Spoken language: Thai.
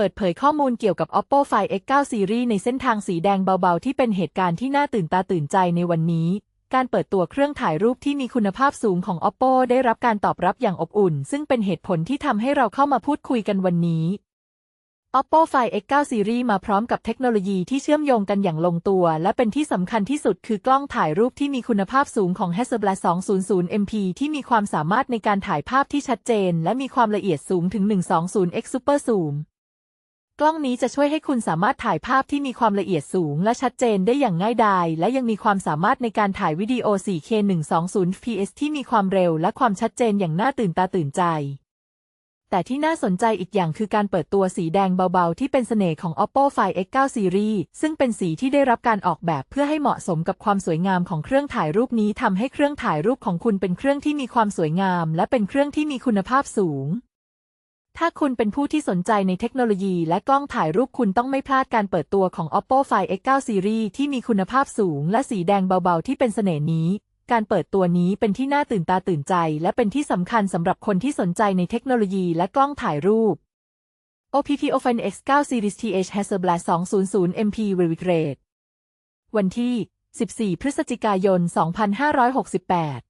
ปิดเผยข้อมูลเกี่ยวกับ Oppo Find X9 Series ในเส้นทางสีแดงเบาๆ ที่เป็นเหตุการณ์ที่น่าตื่นตาตื่นใจในวันนี้ การเปิดตัวเครื่องถ่ายรูปที่มีคุณภาพสูงของ Oppo ได้รับการตอบรับอย่างอบอุ่น ซึ่งเป็นเหตุผลที่ทำให้เราเข้ามาพูดคุยกันวันนี้ Oppo Find X9 Series มาพร้อมกับเทคโนโลยีที่เชื่อมโยงกันอย่างลงตัว และเป็นที่สำคัญที่สุดคือกล้องถ่ายรูปที่มีคุณภาพสูงของ Hasselblad 200 MP ที่มีความสามารถในการถ่ายภาพที่ชัดเจน และมีความละเอียดสูงถึง 120x Super Zoom กล้องนี้จะช่วยให้คุณสามารถถ่ายภาพที่มีความละเอียดสูง และชัดเจนได้อย่างง่ายดาย และยังมีความสามารถในการถ่ายวิดีโอ 4K 120ps ที่มีความเร็วและความชัดเจนอย่างน่าตื่นตาตื่นใจแต่ที่น่าสนใจอีกอย่างคือการเปิดตัวสีแดงเบาๆ ที่เป็นเสน่ห์ของ Oppo Find X9 Series ซึ่งเป็นสีที่ได้รับการออกแบบเพื่อให้เหมาะสมกับความสวยงามของเครื่องถ่ายรูปนี้ทำให้เครื่องถ่ายรูปของคุณเป็นเครื่องที่มีความสวยงาม และเป็นเครื่องที่มีคุณภาพสูง ถ้าคุณเป็นผู้ที่สนใจในเทคโนโลยีและกล้องถ่ายรูปคุณต้องไม่พลาดการเปิดตัวของ Oppo Find X9 Series ที่มีคุณภาพสูงและสีแดงเบาๆ ที่เป็นเสน่ห์นี้ การเปิดตัวนี้เป็นที่น่าตื่นตาตื่นใจ และเป็นที่สำคัญสำหรับคนที่สนใจในเทคโนโลยีและกล้องถ่ายรูป OPPO Find X9 Series TH Hasselblad 200 MP Revigrade วันที่ 14 พฤศจิกายน 2568